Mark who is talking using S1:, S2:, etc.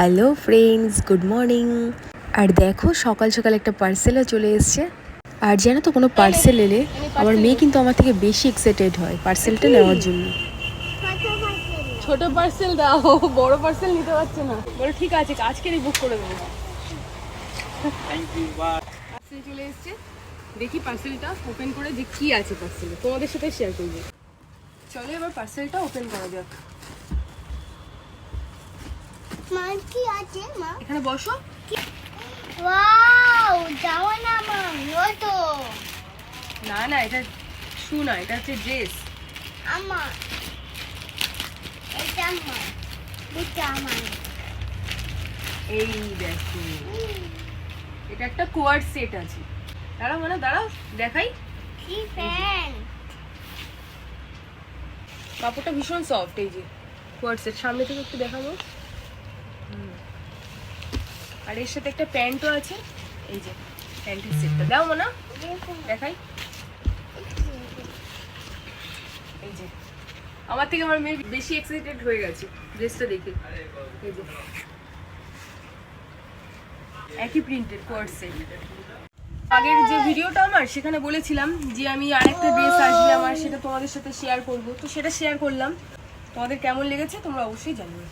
S1: Hello friends, good morning. আর দেখো, সকাল সকাল একটা পার্সেলও চলে এসছে। আর জানো তো, কোনো পার্সেল এলে আমার মেয়ে কিন্তু আমার থেকে বেশি এক্সাইটেড হয় পার্সেলটা নেওয়ার জন্য।
S2: ছোট পার্সেল দাও, বড় পার্সেল নিতে পারছে না। বলো, ঠিক আছে আজকেরই বুক করে দেবো। পার্সেল চলে এসেছে। দেখি পার্সেলটা ওপেন করে যে কি আছে পার্সেলে। তোমাদের সাথে শেয়ার করব। চলো এবার পার্সেলটা ওপেন করা যাক।
S3: মা কি আছে মা।
S2: এখানে বসো।
S3: ওয়াও যাও না মা তো
S2: না না এটা শু না এটা হচ্ছে ড্রেস।
S3: আমার এটা আমার এটা আমার
S2: এই দেখো। এটা একটা কোয়ার্ড সেট আছে। দাঁড়াও মানে দাঁড়াও দেখাই।
S3: কি ফ্যান
S2: কাপড়টা ভীষণ সফট এই যে। কোয়ার্ড সেট সামনে থেকে একটু দেখাবো। আর এর সাথে একটা প্যান্টও আছে। এই যে, প্যান্টের সেটটা। দাও না দেখাই। এই যে। আমার থেকে আমার মেয়ে বেশি এক্সাইটেড হয়ে গেছে ড্রেসটা দেখে। এই যে। একই প্রিন্টেড কোয়ার্ড সেট আগের যে ভিডিওটা আমার, সেখানে বলেছিলাম যে আমি আরেকটা ড্রেস আসবে আমার সেটা তোমাদের সাথে শেয়ার করব। তো সেটা শেয়ার করলাম। তোমাদের কেমন লেগেছে তোমরা অবশ্যই জানিও।